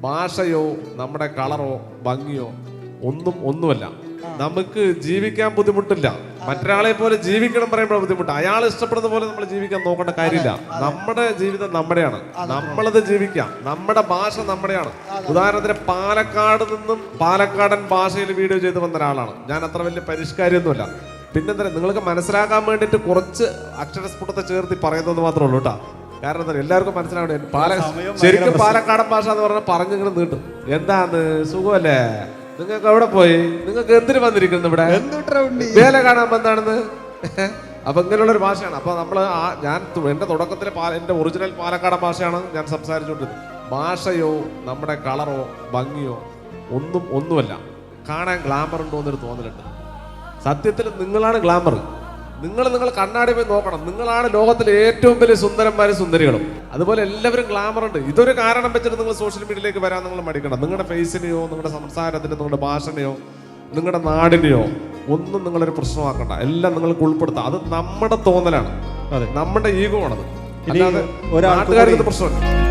ഭാഷയോ നമ്മുടെ കളറോ ഭംഗിയോ ഒന്നും ഒന്നുമല്ല. നമുക്ക് ജീവിക്കാൻ ബുദ്ധിമുട്ടില്ല. മറ്റൊരാളെ പോലെ ജീവിക്കണം പറയുമ്പോൾ ബുദ്ധിമുട്ട്. അയാൾ ഇഷ്ടപ്പെടുന്ന പോലെ നമ്മൾ ജീവിക്കാൻ നോക്കേണ്ട കാര്യമില്ല. നമ്മുടെ ജീവിതം നമ്മുടെയാണ്. നമ്മളത് ജീവിക്കാം. നമ്മുടെ ഭാഷ നമ്മുടെയാണ്. ഉദാഹരണത്തിന് പാലക്കാട് നിന്നും പാലക്കാടൻ ഭാഷയിൽ വീഡിയോ ചെയ്ത് വന്ന ഒരാളാണ്. ഞാൻ അത്ര വലിയ പരിഷ്കാരിയൊന്നുമല്ല. പിന്നെന്താ നിങ്ങൾക്ക് മനസ്സിലാക്കാൻ വേണ്ടിയിട്ട് കുറച്ച് അക്ഷരസ്ഫുടത്തെ ചേർത്തി പറയുന്നത് മാത്രമേ ഉള്ളൂ കേട്ടോ. കാരണം എന്താ എല്ലാവർക്കും മനസ്സിലാവണേ പാല ശരിക്കും പാലക്കാടൻ ഭാഷ എന്ന് പറഞ്ഞാൽ പറഞ്ഞിങ്ങനെ നീട്ടും. എന്താന്ന്? സുഖമല്ലേ? നിങ്ങൾക്ക് എവിടെ പോയി? നിങ്ങൾക്ക് എന്തിനു വന്നിരിക്കുന്നു ഇവിടെ? വേല കാണാൻ വന്നാണെന്ന്? അപ്പൊ ഇങ്ങനെയുള്ള ഒരു ഭാഷയാണ്. അപ്പൊ നമ്മൾ ഞാൻ എന്റെ തുടക്കത്തിലെ എന്റെ ഒറിജിനൽ പാലക്കാടൻ ഭാഷയാണ് ഞാൻ സംസാരിച്ചുകൊണ്ടിരുന്നത്. ഭാഷയോ നമ്മുടെ കളറോ ഭംഗിയോ ഒന്നും ഒന്നുമല്ല. കാണാൻ ഗ്ലാമർ ഉണ്ടോ എന്നൊരു തോന്നലുണ്ട്. സത്യത്തിൽ നിങ്ങളാണ് ഗ്ലാമർ നിങ്ങൾ നിങ്ങൾ കണ്ണാടി പോയി നോക്കണം. നിങ്ങളാണ് ലോകത്തിലെ ഏറ്റവും വലിയ സുന്ദരന്മാരും സുന്ദരികളും. അതുപോലെ എല്ലാവരും ഗ്ലാമർ ഉണ്ട്. ഇതൊരു കാരണം വെച്ചിട്ട് നിങ്ങൾ സോഷ്യൽ മീഡിയയിലേക്ക് വരാൻ നിങ്ങൾ മടിക്കണം നിങ്ങളുടെ ഫേസിനെയോ നിങ്ങളുടെ സംസാരത്തിനോ നിങ്ങളുടെ ഭാഷനെയോ നിങ്ങളുടെ നാടിനെയോ ഒന്നും നിങ്ങളൊരു പ്രശ്നമാക്കണ്ട. എല്ലാം നിങ്ങൾക്ക് ഉൾപ്പെടുത്താം. അത് നമ്മുടെ തോന്നലാണ്. അതെ. നമ്മുടെ ഈഗോ ആണത്. അല്ലാതെ നാട്ടുകാർക്ക് പ്രശ്നമല്ല.